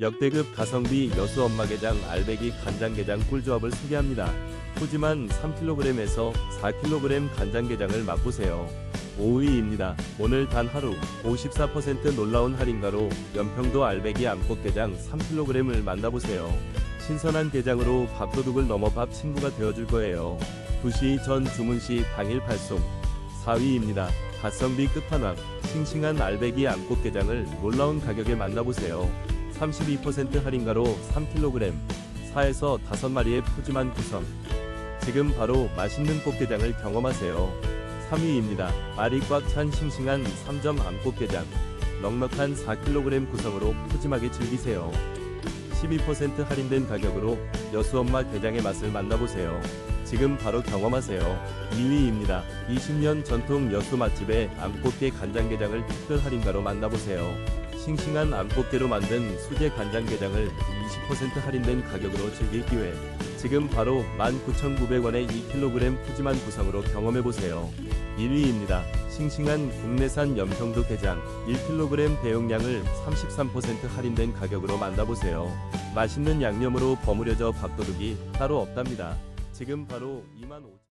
역대급 가성비 여수 엄마게장 알배기 간장게장 꿀조합을 소개합니다. 푸짐한 3kg에서 4kg 간장게장을 맛보세요. 5위입니다. 오늘 단 하루 54% 놀라운 할인가로 연평도 알배기 암꽃게장 3kg을 만나보세요. 신선한 게장으로 밥도둑을 넘어 밥 친구가 되어줄 거예요. 2시 전 주문 시 당일 발송. 4위입니다. 가성비 끝판왕, 싱싱한 알배기 암꽃게장을 놀라운 가격에 만나보세요. 32% 할인가로 3kg, 4에서 5마리의 푸짐한 구성. 지금 바로 맛있는 꽃게장을 경험하세요. 3위입니다. 알이 꽉 찬 싱싱한 3점 암꽃게장. 넉넉한 4kg 구성으로 푸짐하게 즐기세요. 12% 할인된 가격으로 여수엄마 게장의 맛을 만나보세요. 지금 바로 경험하세요. 2위입니다. 20년 전통 여수 맛집의 암꽃게 간장게장을 특별 할인가로 만나보세요. 싱싱한 암꽃게로 만든 수제 간장게장을 20% 할인된 가격으로 즐길 기회. 지금 바로 19,900원의 2kg 푸짐한 구성으로 경험해보세요. 1위입니다. 싱싱한 국내산 연평도 게장 1kg 대용량을 33% 할인된 가격으로 만나보세요. 맛있는 양념으로 버무려져 밥도둑이 따로 없답니다. 지금 바로 2만 5천